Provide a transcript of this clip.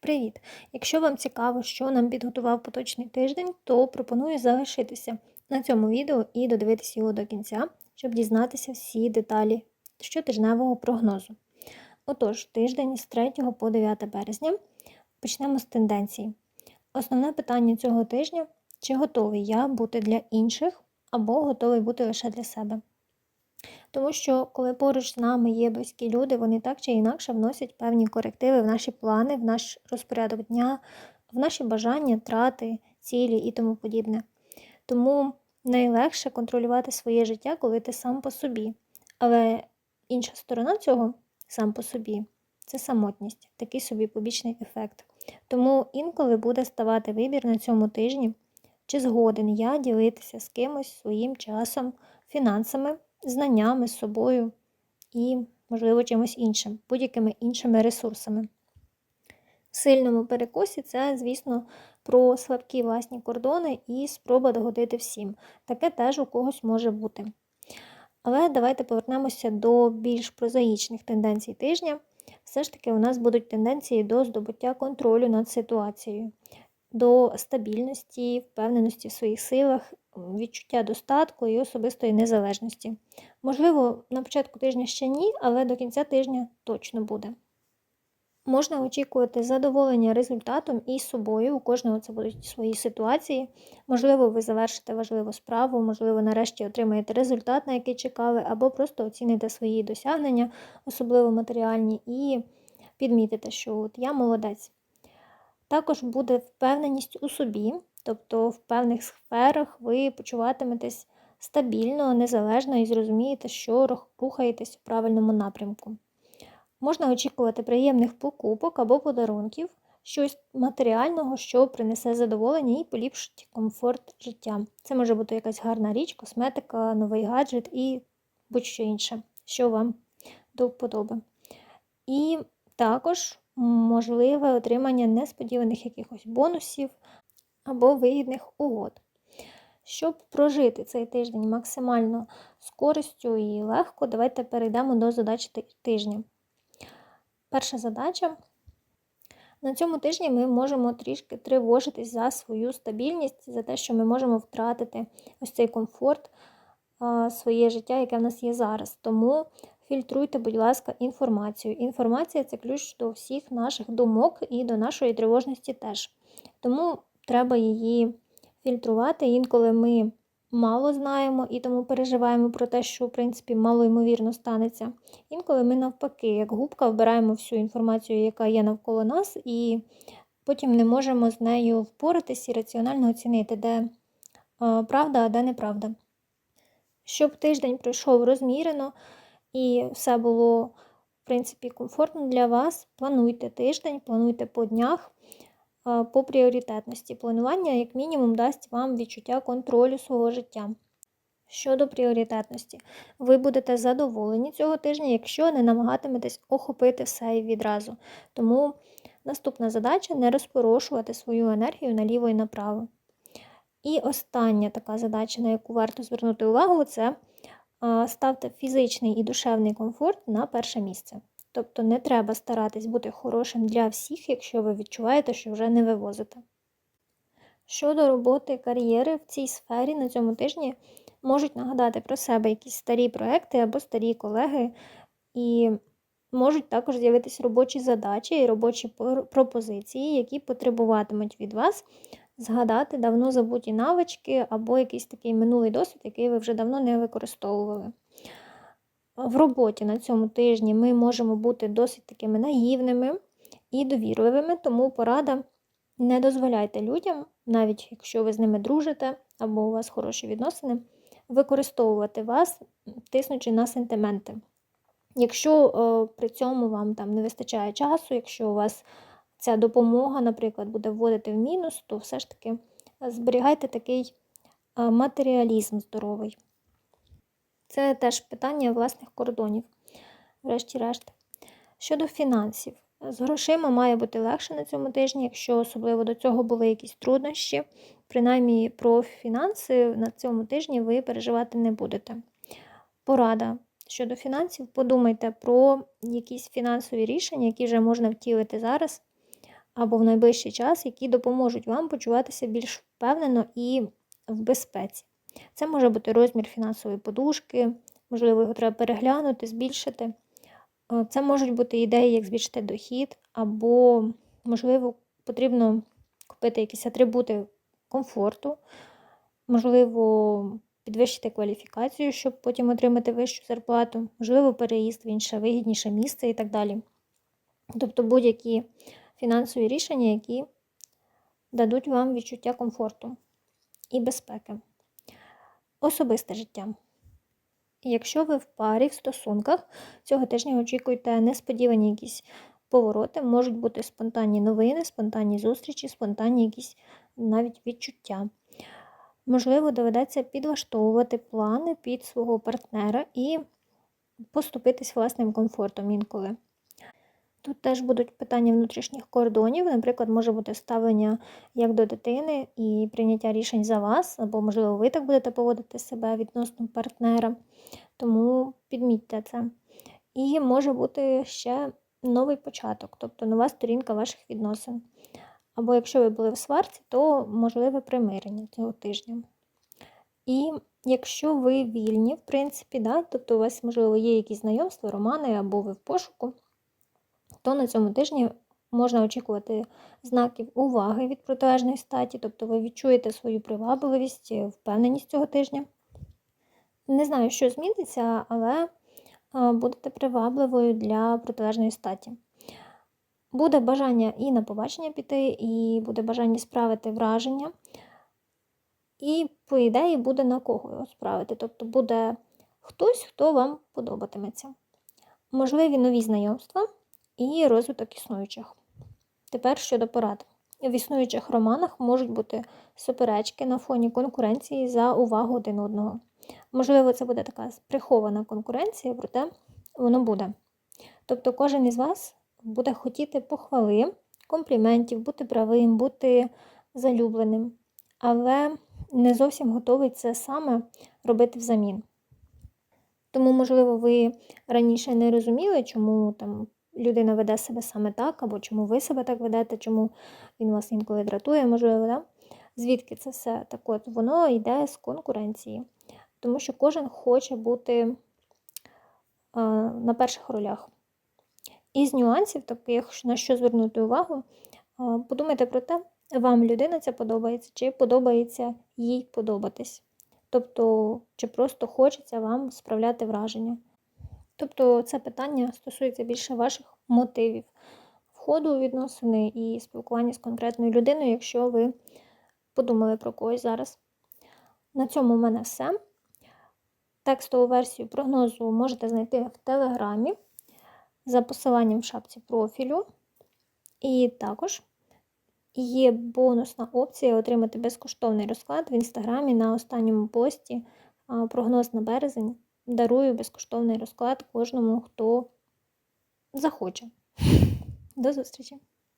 Привіт! Якщо вам цікаво, що нам підготував поточний тиждень, то пропоную залишитися на цьому відео і додивитися його до кінця, щоб дізнатися всі деталі щотижневого прогнозу. Отож, тиждень з 3 по 9 березня почнемо з тенденцій. Основне питання цього тижня чи готовий я бути для інших або готовий бути лише для себе. Тому що, коли поруч з нами є близькі люди, вони так чи інакше вносять певні корективи в наші плани, в наш розпорядок дня, в наші бажання, трати, цілі і тому подібне. Тому найлегше контролювати своє життя, коли ти сам по собі. Але інша сторона цього сам по собі це самотність, такий собі побічний ефект. Тому інколи буде ставати вибір на цьому тижні, чи згоден я ділитися з кимось своїм часом, фінансами знаннями, собою і, можливо, чимось іншим, будь-якими іншими ресурсами. В сильному перекосі це, звісно, про слабкі власні кордони і спроба догодити всім. Таке теж у когось може бути. Але давайте повернемося до більш прозаїчних тенденцій тижня. Все ж таки, у нас будуть тенденції до здобуття контролю над ситуацією, до стабільності, впевненості в своїх силах відчуття достатку і особистої незалежності. Можливо, на початку тижня ще ні, але до кінця тижня точно буде. Можна очікувати задоволення результатом і собою. У кожного це будуть свої ситуації. Можливо, ви завершите важливу справу, можливо, нарешті отримаєте результат, на який чекали, або просто оціните свої досягнення, особливо матеріальні, і підмітите, що от я молодець. Також буде впевненість у собі, Тобто в певних сферах ви почуватиметесь стабільно, незалежно і зрозумієте, що рухаєтесь у правильному напрямку. Можна очікувати приємних покупок або подарунків, щось матеріального, що принесе задоволення і поліпшить комфорт життя. Це може бути якась гарна річ, косметика, новий гаджет і будь-що інше, що вам до вподоби. І також можливе отримання несподіваних якихось бонусів або вигідних угод. Щоб прожити цей тиждень максимально з користю і легко, давайте перейдемо до задач тижня. Перша задача. На цьому тижні ми можемо трішки тривожитись за свою стабільність, за те, що ми можемо втратити ось цей комфорт, своє життя, яке в нас є зараз. Тому фільтруйте, будь ласка, інформацію. Інформація це ключ до всіх наших думок і до нашої тривожності теж. Тому треба її фільтрувати. Інколи ми мало знаємо і тому переживаємо про те, що, в принципі, мало ймовірно станеться. Інколи ми, навпаки, як губка, вбираємо всю інформацію, яка є навколо нас, і потім не можемо з нею впоратись і раціонально оцінити, де правда, а де неправда. Щоб тиждень пройшов розмірено і все було, в принципі, комфортно для вас, плануйте тиждень, плануйте по днях. По пріоритетності. Планування, як мінімум, дасть вам відчуття контролю свого життя. Щодо пріоритетності, ви будете задоволені цього тижня, якщо не намагатиметесь охопити все відразу. Тому наступна задача не розпорошувати свою енергію наліво і направо. І остання така задача, на яку варто звернути увагу, це ставте фізичний і душевний комфорт на перше місце. Тобто не треба старатись бути хорошим для всіх, якщо ви відчуваєте, що вже не вивозите. Щодо роботи кар'єри в цій сфері на цьому тижні можуть нагадати про себе якісь старі проекти або старі колеги, і можуть також з'явитися робочі задачі і робочі пропозиції, які потребуватимуть від вас згадати давно забуті навички або якийсь такий минулий досвід, який ви вже давно не використовували. В роботі на цьому тижні ми можемо бути досить такими наївними і довірливими, тому порада не дозволяйте людям, навіть якщо ви з ними дружите або у вас хороші відносини, використовувати вас, тиснучи на сентименти. Якщо о, при цьому вам там не вистачає часу, якщо у вас ця допомога, наприклад, буде вводити в мінус, то все ж таки зберігайте такий матеріалізм здоровий. Це теж питання власних кордонів, врешті-решт. Щодо фінансів, з грошима має бути легше на цьому тижні, якщо особливо до цього були якісь труднощі. Принаймні про фінанси на цьому тижні ви переживати не будете. Порада щодо фінансів, подумайте про якісь фінансові рішення, які вже можна втілити зараз, або в найближчий час, які допоможуть вам почуватися більш впевнено і в безпеці. Це може бути розмір фінансової подушки, можливо, його треба переглянути, збільшити. Е, Це можуть бути ідеї, як збільшити дохід, або, можливо, потрібно купити якісь атрибути комфорту, можливо, підвищити кваліфікацію, щоб потім отримати вищу зарплату, можливо, переїзд в інше вигідніше місце і так далі. Тобто будь-які фінансові рішення, які дадуть вам відчуття комфорту і безпеки. Особисте життя. Якщо ви в парі в стосунках, цього тижня очікуйте несподівані якісь повороти, можуть бути спонтанні новини, спонтанні зустрічі, спонтанні якісь навіть відчуття. Можливо, доведеться підлаштовувати плани під свого партнера і поступитись власним комфортом інколи. Тут теж будуть питання внутрішніх кордонів, наприклад, може бути ставлення як до дитини і прийняття рішень за вас, або, можливо, ви так будете поводити себе відносно партнера, тому підмітьте це. І може бути ще новий початок, тобто нова сторінка ваших відносин. Або якщо ви були в сварці, то можливе примирення цього тижня. І якщо ви вільні, в принципі, да, тобто у вас, можливо, є якісь знайомства, романи, або ви в пошуку, то на цьому тижні можна очікувати знаків уваги від протилежної статі, тобто ви відчуєте свою привабливість, впевненість цього тижня. Не знаю, що зміниться, але будете привабливою для протилежної статі. Буде бажання і на побачення піти, і буде бажання справити враження. І, по ідеї, буде на кого його справити. Тобто буде хтось, хто вам подобатиметься. Можливі нові знайомства і розвиток існуючих. Тепер щодо порад. В існуючих романах можуть бути суперечки на фоні конкуренції за увагу один одного. Можливо, це буде така прихована конкуренція, проте воно буде. Тобто кожен із вас буде хотіти похвали, компліментів, бути правим, бути залюбленим, але не зовсім готовий це саме робити взамін. Тому, можливо, ви раніше не розуміли, чому там людина веде себе саме так, або чому ви себе так ведете, чому він вас інколи дратує, можливо, да? звідки це все? Так от, воно йде з конкуренції, тому що кожен хоче бути а, на перших ролях. Із нюансів, таких, на що звернути увагу, а, подумайте про те, вам людина ця подобається, чи подобається їй подобатись. Тобто, чи просто хочеться вам справляти враження. Тобто це питання стосується більше ваших мотивів входу у відносини і спілкування з конкретною людиною, якщо ви подумали про когось зараз. На цьому в мене все. Текстову версію прогнозу можете знайти в Телеграмі за посиланням в шапці профілю. І також є бонусна опція отримати безкоштовний розклад в інстаграмі на останньому пості прогноз на березень дарую безкоштовний розклад кожному, хто захоче. До зустрічі!